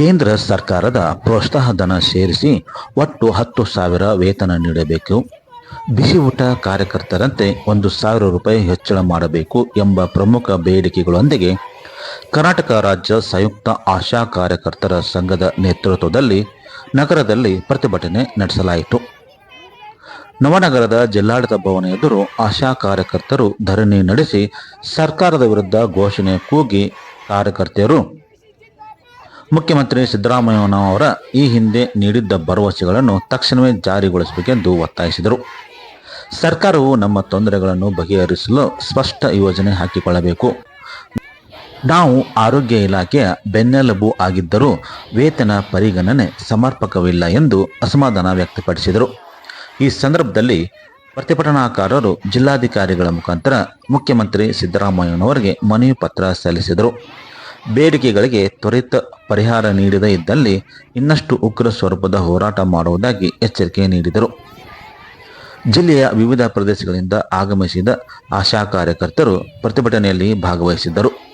ಕೇಂದ್ರ ಸರ್ಕಾರದ ಪ್ರೋತ್ಸಾಹ ಧನ ಸೇರಿಸಿ ಒಟ್ಟು ಹತ್ತು ಸಾವಿರ ವೇತನ ನೀಡಬೇಕು. ಬಿಸಿ ಊಟ ಕಾರ್ಯಕರ್ತರಂತೆ ಒಂದು ಸಾವಿರ ರೂಪಾಯಿ ಹೆಚ್ಚಳ ಮಾಡಬೇಕು ಎಂಬ ಪ್ರಮುಖ ಬೇಡಿಕೆಗಳೊಂದಿಗೆ ಕರ್ನಾಟಕ ರಾಜ್ಯ ಸಂಯುಕ್ತ ಆಶಾ ಕಾರ್ಯಕರ್ತರ ಸಂಘದ ನೇತೃತ್ವದಲ್ಲಿ ನಗರದಲ್ಲಿ ಪ್ರತಿಭಟನೆ ನಡೆಸಲಾಯಿತು. ನವನಗರದ ಜಿಲ್ಲಾಡಳಿತ ಭವನ ಎದುರು ಆಶಾ ಕಾರ್ಯಕರ್ತರು ಧರಣಿ ನಡೆಸಿ ಸರ್ಕಾರದ ವಿರುದ್ಧ ಘೋಷಣೆ ಕೂಗಿ ಕಾರ್ಯಕರ್ತೆಯರು ಮುಖ್ಯಮಂತ್ರಿ ಸಿದ್ದರಾಮಯ್ಯನವರ ಈ ಹಿಂದೆ ನೀಡಿದ್ದ ಭರವಸೆಗಳನ್ನು ತಕ್ಷಣವೇ ಜಾರಿಗೊಳಿಸಬೇಕೆಂದು ಒತ್ತಾಯಿಸಿದರು. ಸರ್ಕಾರವು ನಮ್ಮ ತೊಂದರೆಗಳನ್ನು ಬಗೆಹರಿಸಲು ಸ್ಪಷ್ಟ ಯೋಜನೆ ಹಾಕಿಕೊಳ್ಳಬೇಕು. ನಾವು ಆರೋಗ್ಯ ಇಲಾಖೆಯ ಬೆನ್ನೆಲುಬು ಆಗಿದ್ದರೂ ವೇತನ ಪರಿಗಣನೆ ಸಮರ್ಪಕವಿಲ್ಲ ಎಂದು ಅಸಮಾಧಾನ ವ್ಯಕ್ತಪಡಿಸಿದರು. ಈ ಸಂದರ್ಭದಲ್ಲಿ ಪ್ರತಿಭಟನಾಕಾರರು ಜಿಲ್ಲಾಧಿಕಾರಿಗಳ ಮುಖಾಂತರ ಮುಖ್ಯಮಂತ್ರಿ ಸಿದ್ದರಾಮಯ್ಯನವರಿಗೆ ಮನವಿ ಪತ್ರ ಸಲ್ಲಿಸಿದರು. ಬೇಡಿಕೆಗಳಿಗೆ ತ್ವರಿತ ಪರಿಹಾರ ನೀಡದೇ ಇದ್ದಲ್ಲಿ ಇನ್ನಷ್ಟು ಉಗ್ರ ಸ್ವರೂಪದ ಹೋರಾಟ ಮಾಡುವುದಾಗಿ ಎಚ್ಚರಿಕೆ ನೀಡಿದರು. ಜಿಲ್ಲೆಯ ವಿವಿಧ ಪ್ರದೇಶಗಳಿಂದ ಆಗಮಿಸಿದ ಆಶಾ ಕಾರ್ಯಕರ್ತರು ಪ್ರತಿಭಟನೆಯಲ್ಲಿ ಭಾಗವಹಿಸಿದ್ದರು.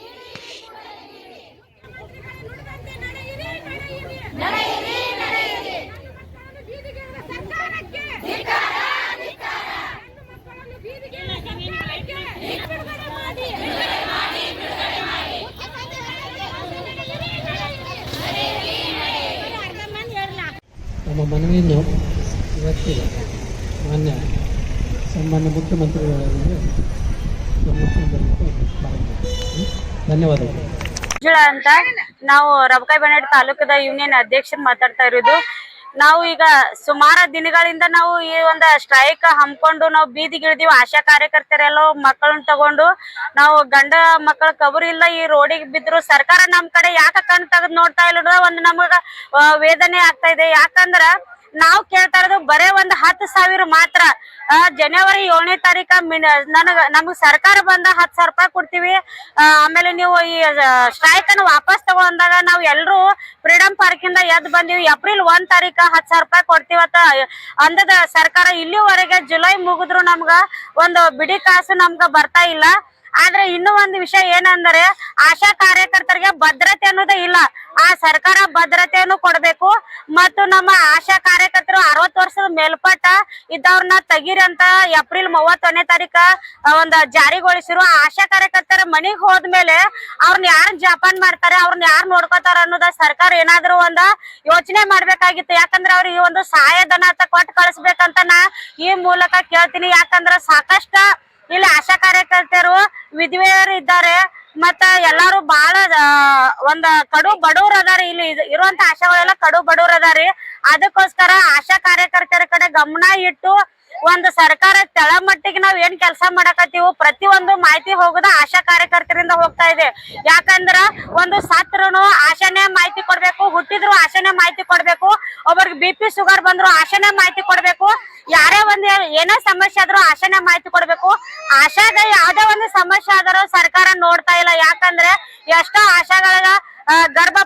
ಮಾನ್ಯ ಸನ್ಮಾನ್ಯ ಮುಖ್ಯಮಂತ್ರಿಗಳಿಗೆ ಧನ್ಯವಾದಗಳು. ಜುಳ ಅಂತ ನಾವು ರಬಕಾಯಿ ಬನ್ನಡಿ ತಾಲೂಕದ ಯೂನಿಯನ್ ಅಧ್ಯಕ್ಷರು ಮಾತಾಡ್ತಾ ಇರೋದು. ನಾವು ಈಗ ಸುಮಾರು ದಿನಗಳಿಂದ ನಾವು ಈ ಒಂದು ಸ್ಟ್ರೈಕ್ ಹಮ್ಮಿಕೊಂಡು ನಾವು ಬೀದಿಗಿಳಿದೀವಿ ಆಶಾ ಕಾರ್ಯಕರ್ತರೆಲ್ಲ ಮಕ್ಕಳನ್ನ ತಗೊಂಡು ನಾವು ಗಂಡ ಮಕ್ಕಳ ಕಬರಿ ಇಲ್ಲ ಈ ರೋಡಿಗೆ ಬಿದ್ರು ಸರ್ಕಾರ ನಮ್ ಕಡೆ ಯಾಕೆ ಕಣ್ ತೆಗೆದು ನೋಡ್ತಾ ಇಲ್ಲ ಒಂದು ನಮಗ ವೇದನೆ ಆಗ್ತಾ ಇದೆ. ಯಾಕಂದ್ರ ನಾವು ಕೇಳ್ತಾ ಇರೋದು ಬರೇ ಒಂದ್ ಹತ್ತು ಸಾವಿರ ಮಾತ್ರ. ಜನವರಿ ಏಳನೇ ತಾರೀಕ ನನಗ, ನಮಗ್ ಸರ್ಕಾರ ಬಂದ ಹತ್ತು ಸಾವಿರ ರೂಪಾಯಿ ಕೊಡ್ತೀವಿ. ಆಮೇಲೆ ನೀವು ಈ ಸ್ಟ್ರೈಕ್ ಅನ್ನು ವಾಪಸ್ ತಗೊಂಡಾಗ ನಾವು ಎಲ್ರು ಫ್ರೀಡಂ ಪಾರ್ಕ್ ಇಂದ ಎದ್ ಬಂದಿವಿ. ಏಪ್ರಿಲ್ ಒಂದ್ ತಾರೀಕ ಹತ್ ಸಾವಿರ ರೂಪಾಯಿ ಕೊಡ್ತೀವತ್ತ ಅಂದದ ಸರ್ಕಾರ ಇಲ್ಲಿವರೆಗೆ ಜುಲೈ ಮುಗಿದ್ರು ನಮ್ಗ. ಒಂದು ಬಿಡಿ ಕಾಸು ನಮ್ಗ ಬರ್ತಾ ಇಲ್ಲ. ಆದ್ರೆ ಇನ್ನೂ ಒಂದು ವಿಷಯ ಏನಂದ್ರೆ ಆಶಾ ಕಾರ್ಯಕರ್ತರಿಗೆ ಭದ್ರತೆ ಅನ್ನೋದೇ ಇಲ್ಲ. ಆ ಸರ್ಕಾರ ಭದ್ರತೆಯನ್ನು ಕೊಡಬೇಕು. ಮತ್ತು ನಮ್ಮ ಆಶಾ ಕಾರ್ಯಕರ್ತರು ಅರವತ್ತು ವರ್ಷದ ಮೇಲ್ಪಟ್ಟ ಇದ್ದವ್ರನ್ನ ತೆಗೀರಿ ಅಂತ ಏಪ್ರಿಲ್ ಮೂವತ್ತೊಂದನೇ ತಾರೀಕ ಒಂದು ಜಾರಿಗೊಳಿಸಿರು ಆಶಾ ಕಾರ್ಯಕರ್ತರ ಮನಿಗ್ ಹೋದ್ಮೇಲೆ ಅವ್ರನ್ನ ಯಾರು ಜಪಾನ್ ಮಾಡ್ತಾರೆ ಅವ್ರನ್ನ ಯಾರು ನೋಡ್ಕೋತಾರ ಅನ್ನೋದ ಸರ್ಕಾರ ಏನಾದ್ರು ಒಂದ ಯೋಚನೆ ಮಾಡ್ಬೇಕಾಗಿತ್ತು. ಯಾಕಂದ್ರೆ ಅವ್ರಿಗೆ ಒಂದು ಸಹಾಯಧನ ಅಂತ ಕೊಟ್ಟು ಕಳಿಸ್ಬೇಕಂತ ನಾ ಈ ಮೂಲಕ ಕೇಳ್ತೀನಿ. ಯಾಕಂದ್ರ ಸಾಕಷ್ಟ ಇಲ್ಲಿ ಆಶಾ ಕಾರ್ಯಕರ್ತರು ವಿಧವೆಯರು ಇದ್ದಾರೆ. ಮತ್ತ ಎಲ್ಲಾರು ಬಾಳ ಒಂದ ಕಡು ಬಡವ್ರ ಅದಾರಿ ಇಲ್ಲಿ ಇರುವಂತ ಆಶಾಗಳೆಲ್ಲ ಕಡು ಬಡವ್ರ ಅದಾರಿ. ಅದಕ್ಕೋಸ್ಕರ ಆಶಾ ಕಾರ್ಯಕರ್ತರ ಕಡೆ ಗಮನ ಇಟ್ಟು ಒಂದು ಸರ್ಕಾರ ತಳಮಟ್ಟಿಗೆ ನಾವ್ ಏನ್ ಕೆಲಸ ಮಾಡಕತ್ತೀವಿ ಪ್ರತಿಯೊಂದು ಮಾಹಿತಿ ಹೋಗುದ ಆಶಾ ಕಾರ್ಯಕರ್ತರಿಂದ ಹೋಗ್ತಾ ಇದೆ. ಯಾಕಂದ್ರ ಒಂದು ಸತ್ರುನು ಆಶಾನೇ ಮಾಹಿತಿ ಕೊಡ್ಬೇಕು, ಹುಟ್ಟಿದ್ರು ಆಶಾನೇ ಮಾಹಿತಿ ಕೊಡ್ಬೇಕು ಒಬ್ಬರಿಗೆ ಬಿ ಪಿ ಶುಗರ್ ಬಂದ್ರು ಆಶಾನೇ ಮಾಹಿತಿ ಕೊಡ್ಬೇಕು, ಯಾರೇ ಒಂದ್ ಏನೇ ಸಮಸ್ಯೆ ಆದ್ರೂ ಆಶಾನೇ ಮಾಹಿತಿ ಕೊಡ್ಬೇಕು. ಆಶಾದ ಯಾವ್ದೇ ಒಂದು ಸಮಸ್ಯೆ ಆದರೂ ಸರ್ಕಾರ ನೋಡ್ತಾ ಇಲ್ಲ. ಯಾಕಂದ್ರೆ ಎಷ್ಟೋ ಆಶಾಗಳ ಗರ್ಭ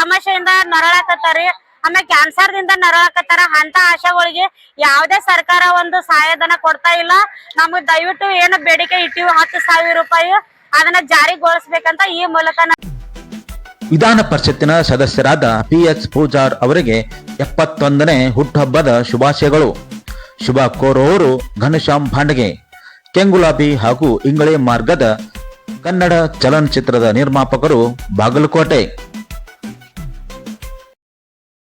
ಸಮಸ್ಯೆಯಿಂದ ನರಳಾಕತ್ತಾರಿ. ಆಮೇಲೆ ಕ್ಯಾನ್ಸರ್ ದಿಂದ ನರಳಾಕತ್ತಾರ. ಅಂತ ಆಶಾಗಳಿಗೆ ಯಾವ್ದೇ ಸರ್ಕಾರ ಒಂದು ಸಹಾಯಧನ ಕೊಡ್ತಾ ಇಲ್ಲ. ನಮಗ್ ದಯವಿಟ್ಟು ಏನು ಬೇಡಿಕೆ ಇಟ್ಟಿವಿ ಹತ್ತು ಸಾವಿರ ರೂಪಾಯಿ ಅದನ್ನ ಜಾರಿಗೊಳಿಸ್ಬೇಕಂತ ಈ ಮೂಲಕ ವಿಧಾನ ಪರಿಷತ್ತಿನ ಸದಸ್ಯರಾದ ಪಿ ಎಚ್ ಪೂಜಾರ್ ಅವರಿಗೆ ಎಪ್ಪತ್ತೊಂದನೇ ಹುಟ್ಟುಹಬ್ಬದ ಶುಭಾಶಯಗಳು. ಶುಭ ಕೋರುವವರು ಘನಶ್ಯಾಮ್ ಭಾಂಡಗೆ. ಕೆಂಗುಲಾಬಿ ಹಾಗೂ ಇಂಗಳೆ ಮಾರ್ಗದ ಕನ್ನಡ ಚಲನಚಿತ್ರದ ನಿರ್ಮಾಪಕರು ಬಾಗಲಕೋಟೆ.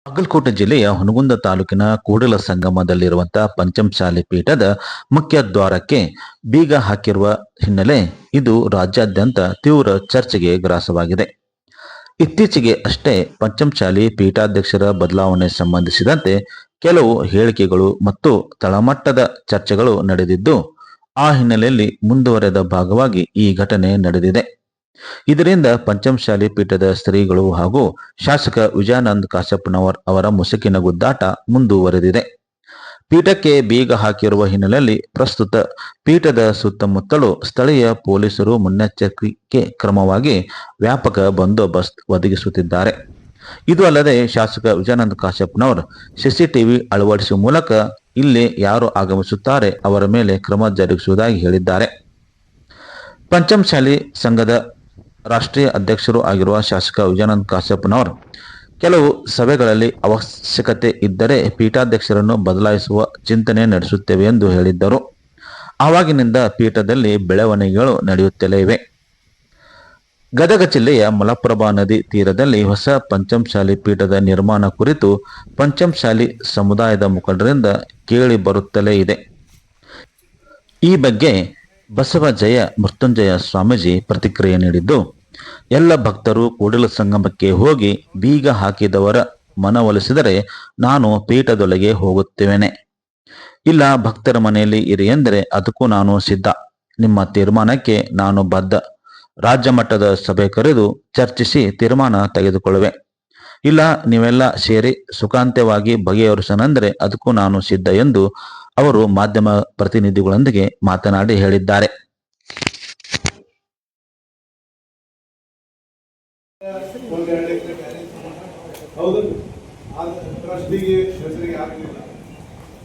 ಬಾಗಲಕೋಟೆ ಜಿಲ್ಲೆಯ ಹುನಗುಂದ ತಾಲೂಕಿನ ಕೂಡಲ ಸಂಗಮದಲ್ಲಿರುವಂತಹ ಪಂಚಮಶಾಲಿ ಪೀಠದ ಮುಖ್ಯ ದ್ವಾರಕ್ಕೆ ಬೀಗ ಹಾಕಿರುವ ಹಿನ್ನೆಲೆ ಇದು ರಾಜ್ಯಾದ್ಯಂತ ತೀವ್ರ ಚರ್ಚೆಗೆ ಗ್ರಾಸವಾಗಿದೆ. ಇತ್ತೀಚೆಗೆ ಅಷ್ಟೇ ಪಂಚಮಶಾಲಿ ಪೀಠಾಧ್ಯಕ್ಷರ ಬದಲಾವಣೆ ಸಂಬಂಧಿಸಿದಂತೆ ಕೆಲವು ಹೇಳಿಕೆಗಳು ಮತ್ತು ತಳಮಟ್ಟದ ಚರ್ಚೆಗಳು ನಡೆದಿದ್ದು, ಆ ಹಿನ್ನೆಲೆಯಲ್ಲಿ ಮುಂದುವರೆದ ಭಾಗವಾಗಿ ಈ ಘಟನೆ ನಡೆದಿದೆ. ಇದರಿಂದ ಪಂಚಮಶಾಲಿ ಪೀಠದ ಸ್ತ್ರೀಗಳು ಹಾಗೂ ಶಾಸಕ ವಿಜಯಾನಂದ್ ಕಾಶಪ್ಪನವರ್ ಅವರ ಮುಸುಕಿನ ಗುದ್ದಾಟ ಮುಂದುವರೆದಿದೆ. ಪೀಠಕ್ಕೆ ಬೀಗ ಹಾಕಿರುವ ಹಿನ್ನೆಲೆಯಲ್ಲಿ ಪ್ರಸ್ತುತ ಪೀಠದ ಸುತ್ತಮುತ್ತಲು ಸ್ಥಳೀಯ ಪೊಲೀಸರು ಮುನ್ನೆಚ್ಚರಿಕೆ ಕ್ರಮವಾಗಿ ವ್ಯಾಪಕ ಬಂದೋಬಸ್ತ್ ಒದಗಿಸುತ್ತಿದ್ದಾರೆ. ಇದು ಅಲ್ಲದೆ ಶಾಸಕ ವಿಜಯಾನಂದ ಕಾಶ್ಯಪ್ನವರು ಸಿಸಿಟಿವಿ ಅಳವಡಿಸುವ ಮೂಲಕ ಇಲ್ಲಿ ಯಾರು ಆಗಮಿಸುತ್ತಾರೆ ಅವರ ಮೇಲೆ ಕ್ರಮ ಜರುಗಿಸುವುದಾಗಿ ಹೇಳಿದ್ದಾರೆ. ಪಂಚಮಶಾಲಿ ಸಂಘದ ರಾಷ್ಟ್ರೀಯ ಅಧ್ಯಕ್ಷರು ಆಗಿರುವ ಶಾಸಕ ವಿಜಯಾನಂದ ಕಾಶ್ಯಪ್ನವರು, ಕೆಲವು ಸಭೆಗಳಲ್ಲಿ ಅವಶ್ಯಕತೆ ಇದ್ದರೆ ಪೀಠಾಧ್ಯಕ್ಷರನ್ನು ಬದಲಾಯಿಸುವ ಚಿಂತನೆ ನಡೆಸುತ್ತೇವೆ ಎಂದು ಹೇಳಿದ್ದರು. ಆವಾಗಿನಿಂದ ಪೀಠದಲ್ಲಿ ಬೆಳವಣಿಗೆಗಳು ನಡೆಯುತ್ತಲೇ ಇವೆ. ಗದಗ ಜಿಲ್ಲೆಯ ಮಲಪ್ರಭಾ ನದಿ ತೀರದಲ್ಲಿ ಹೊಸ ಪಂಚಮಶಾಲಿ ಪೀಠದ ನಿರ್ಮಾಣ ಕುರಿತು ಪಂಚಮಶಾಲಿ ಸಮುದಾಯದ ಮುಖಂಡರಿಂದ ಕೇಳಿ ಬರುತ್ತಲೇ ಇದೆ. ಈ ಬಗ್ಗೆ ಬಸವ ಜಯ ಮೃತ್ಯುಂಜಯ ಸ್ವಾಮೀಜಿ ಪ್ರತಿಕ್ರಿಯೆ ನೀಡಿದ್ದು ಎಲ್ಲ ಭಕ್ತರು ಕೂಡಲ ಸಂಗಮಕ್ಕೆ ಹೋಗಿ ಬೀಗ ಹಾಕಿದವರ ಮನವೊಲಿಸಿದರೆ ನಾನು ಪೀಠದೊಳಗೆ ಹೋಗುತ್ತೇನೆ ಇಲ್ಲ, ಭಕ್ತರ ಮನೆಯಲ್ಲಿ ಇರಿ ಎಂದರೆ ಅದಕ್ಕೂ ನಾನು ಸಿದ್ಧ. ನಿಮ್ಮ ತೀರ್ಮಾನಕ್ಕೆ ನಾನು ಬದ್ಧ. ರಾಜ್ಯ ಮಟ್ಟದ ಸಭೆ ಕರೆದು ಚರ್ಚಿಸಿ ತೀರ್ಮಾನ ತೆಗೆದುಕೊಳ್ಳುವೆ. ಇಲ್ಲ, ನೀವೆಲ್ಲ ಸೇರಿ ಸುಖಾಂತ್ಯವಾಗಿ ಬಗೆಹರಿಸನೆಂದರೆ ಅದಕ್ಕೂ ನಾನು ಸಿದ್ಧ ಎಂದು ಅವರು ಮಾಧ್ಯಮ ಪ್ರತಿನಿಧಿಗಳೊಂದಿಗೆ ಮಾತನಾಡಿ ಹೇಳಿದ್ದಾರೆ. ಹೌದು ಆ ಟ್ರಸ್ಟಿಗೆ ಹೆಸರಿಗೆ ಆಗಲಿಲ್ಲ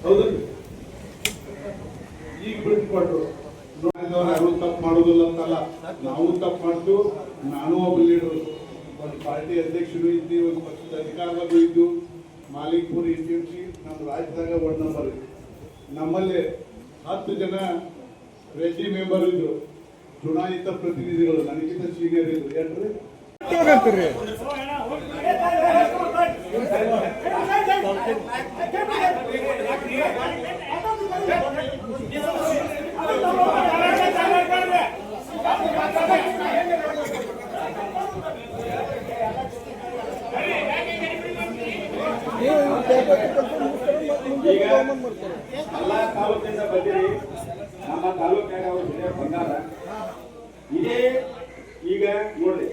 ಹೌದು ಈಗ ಬಿಟ್ಕೊಟ್ರು. ನೋಡಿದವ್ರು ಯಾರು ತಪ್ಪು ಮಾಡೋದಿಲ್ಲ ಅಂತಲ್ಲ. ನಾವು ತಪ್ಪು ಮಾಡ್ತು ನಾನು ಒಬ್ಬ ಲೀಡರು ಒಂದು ಪಾರ್ಟಿ ಅಧ್ಯಕ್ಷರು ಇದ್ದು ಒಂದು ಪಕ್ಷದ ಅಧಿಕಾರದಾಗೂ ಇದ್ದು ಮಾಲಿಕ್ಪುರ್ ಇಂಟಿಎಂಸಿ ನಮ್ಮ ರಾಜ್ಯದಾಗ ವಾರ್ಡ್ ನಂಬರ್ ಇದೆ ನಮ್ಮಲ್ಲಿ ಹತ್ತು ಜನ ರೆಡ್ಡಿ ಮೆಂಬರ್ ಇದ್ರು. ಚುನಾಯಿತ ಪ್ರತಿನಿಧಿಗಳು, ನನಗಿಂತ ಸೀನಿಯರ್ ಇದ್ರು. ಏನ್ರಿ? ಎಲ್ಲ ತಾಲೂಕಿಂದ ಬಂದಿರಿ. ನಮ್ಮ ತಾಲೂಕಿನಾಗ ಅವ್ರ ಬಂದಾರ. ಇದೇ ಈಗ ನೋಡ್ರಿ.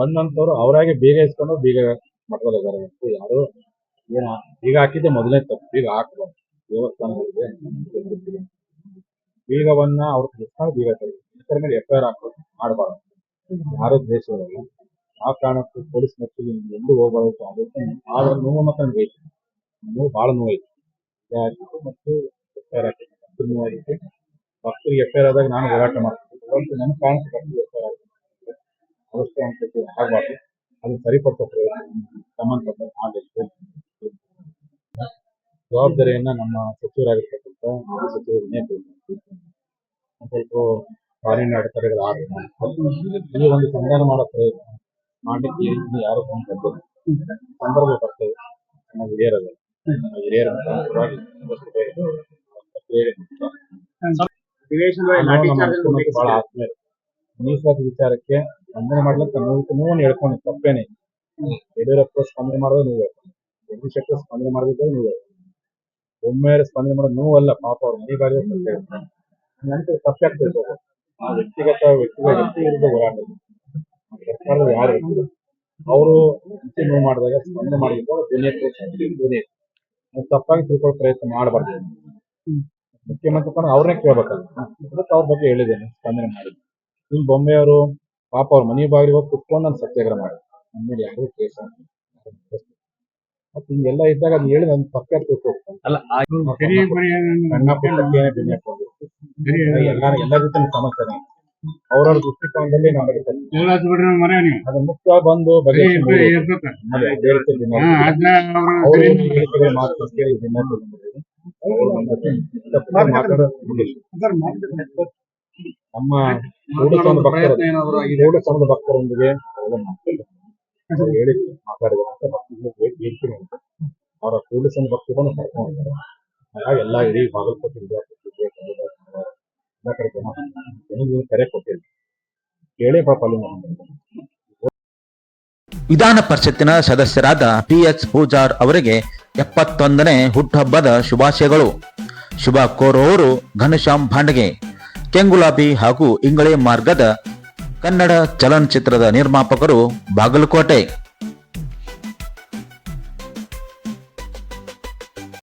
ಬಂದಂತವ್ರು ಅವರಾಗೆ ಬೀಗ ಇಸ್ಕೊಂಡು ಬೀಗ ಅಂತ ಯಾರು ಏನ ಬೀಗ ಹಾಕಿದ್ದೆ ಮೊದಲನೇ ತಪ್ಪು. ಬೀಗ ಹಾಕ್ಬಾರ್ದು. ದೇವಸ್ಥಾನಗಳಿಗೆ. ಬೀಗವನ್ನ ಅವ್ರ ಇಸ್ಕೊಂಡು ಬೀಗ ತರ ಇತರ ಮೇಲೆ ಎಫ್ ಐ ಆರ್ ಹಾಕೋದು ಮಾಡಬಾರ್ದು. ಯಾರು ದೇಶದಲ್ಲ ಆ ಕಾರಣಕ್ಕೂ ಪೊಲೀಸ್ ಮಟ್ಟಿಗೆ ಎಂದು ಹೋಗ್ಬಾರ್ದು ಅದಕ್ಕೆ ಆದ್ರೆ ನೋವು ಮತ್ತೆ ಐತಿ. ನೋವು ಬಹಳ ನೋವು ಐತಿ ಹಾಕಿತ್ತು ಮತ್ತು ಎಫ್ ಐ ಆರ್ ಹಾಕಿ ನೋವಾಗೈತಿ ಭಕ್ತರಿಗೆ ಎಫ್ ಐ ಆರ್ ಆದಾಗ ನಾನು ಹೋರಾಟ ಮಾಡ್ತೀನಿ. ನನ್ನ ಕಾರಣಕ್ಕೆ ಅವಸ್ಥೆ ಅಂತ ಆಗಬಾರ್ದು ಅದು ಸರಿಪಟ್ಟ ಪ್ರಯತ್ನ ಸಂಬಂಧಪಟ್ಟ ಮಾಡಬೇಕು ಜವಾಬ್ದಾರಿಯನ್ನ ನಮ್ಮ ಸಚಿವರಾಗಿರ್ತಕ್ಕಂಥ ಮಾಜಿ ಸಚಿವರು ನೇತೃತ್ವ ಒಂದ್ ಸ್ವಲ್ಪ ಕಾನೂನು ಅಡೆತಡೆಗಳು ಈ ಒಂದು ಸಂಧಾನ ಮಾಡೋ ಪ್ರಯತ್ನ ಮಾಡಲಿಕ್ಕೆ ಯಾರು ಬಂದಿಲ್ಲ. ಸಂದರ್ಭ ಬರ್ತದೆ ನಮ್ಮ ಹಿರಿಯರದ ಹಿರಿಯರ ಬಹಳ ಆತ್ಮೀಯರು. ಮೀಸಲಾತಿ ವಿಚಾರಕ್ಕೆ ಸ್ಪಂದನೆ ಮಾಡ್ಲಿಕ್ಕೆ ನೋವು ನೋವು ಹೇಳ್ಕೊಂಡು ತಪ್ಪೇನೆ. ಯಡಿಯೂರಪ್ಪ ಸ್ಪಂದನೆ ಮಾಡೋದು ನೀವು. ಜಗದೀಶ್ ಶೆಟ್ಟರ್ ಸ್ಪಂದನೆ ಮಾಡೋದಿದ್ರೆ ನೀವು. ಒಮ್ಮೆ ಸ್ಪಂದನೆ ಮಾಡೋದು ನೋವಲ್ಲ ಪಾಪ ಅವ್ರು ಮನೆ ಬಾರಿ ನಂತರ ತಪ್ಪಾಗ್ತದೆ ಆ ವ್ಯಕ್ತಿಗತ ವ್ಯಕ್ತಿಗಳ ವ್ಯಕ್ತಿ ಇರೋದು ಹೋರಾಟ. ಸರ್ಕಾರದ ಯಾರು ಅವರು ನೋವು ಮಾಡಿದಾಗ ಸ್ಪಂದನೆ ಮಾಡಿದ್ರು ಧ್ವನಿ ತಪ್ಪಾಗಿ ತಿಳ್ಕೊಳ್ಳೋ ಪ್ರಯತ್ನ ಮಾಡಬಾರ್ದು. ಮುಖ್ಯಮಂತ್ರಿ ಅವ್ರನ್ನೇ ಕೇಳ್ಬೇಕಲ್ಲ. ಅವ್ರ ಬಗ್ಗೆ ಹೇಳಿದ್ದೇನೆ ಸ್ಪಂದನೆ ಮಾಡಿ ಇಲ್ಲಿ ಬೊಂಬೆಯವರು ಪಾಪ ಅವ್ರ ಮನೆ ಬಾಗಿಲಿಗೆ ಹೋಗಿ ಕುತ್ಕೊಂಡು ನಾನು ಸತ್ಯಾಗ್ರಹ ಮಾಡಿ ನಮ್ಮ ಮೇಲೆ ಯಾರು ಕೇಸ್ ಮತ್ತೆ ಹಿಂಗೆಲ್ಲ ಇದ್ದಾಗ ಅದು ಹೇಳಿ ನನ್ನ ಪಕ್ಕ ತಿಳ್ಕೊಳ್ತಾನೆ ಅಲ್ಲ ಸಣ್ಣ ಹಾಕೋದು. ಎಲ್ಲ ರೀತಿಯ ಸಮಸ್ಯೆ. ಅವ್ರವ್ರ ದೃಷ್ಟಿಕೋನದಲ್ಲಿ ನಮಗೆ ಅದು ಮುಕ್ತ ಬಂದು ಬರೀ ಮಾತು ಕೇಳಿ. ಅವ್ರು ನಮ್ಮ ಭಕ್ತರು ಕೂಡಸಂದ ಭಕ್ತರೊಂದಿಗೆ ಹೇಳಿ ಮಾತಾಡಿದ್ರು ಅಂತ. ಅವರ ಕೂಡಸಂದ ಭಕ್ತರನ್ನು ಕರ್ಕೊಂಡು. ಹಾಗಾಗಿ ಎಲ್ಲ ಇಡೀ ಬಾಗಲಕೋಟೆ ಎಲ್ಲ ಕಡೆ ಜನ ಜನಗಳಿಗೆ ಕರೆ ಕೊಟ್ಟಿದ್ರು ಕೇಳಿ ಪಾಪ ಅಲ್ಲಿ ವಿಧಾನ ಪರಿಷತ್ತಿನ ಸದಸ್ಯರಾದ ಪಿ ಎಚ್ ಪೂಜಾರ್ ಅವರಿಗೆ ಎಪ್ಪತ್ತೊಂದನೇ ಹುಟ್ಟುಹಬ್ಬದ ಶುಭಾಶಯಗಳು. ಶುಭ ಕೋರುವವರು ಘನಶ್ಯಾಮ್ ಭಾಂಡಗೆ. ಕೆಂಗುಲಾಬಿ ಹಾಗೂ ಇಂಗಳೆ ಮಾರ್ಗದ ಕನ್ನಡ ಚಲನಚಿತ್ರದ ನಿರ್ಮಾಪಕರು ಬಾಗಲಕೋಟೆ.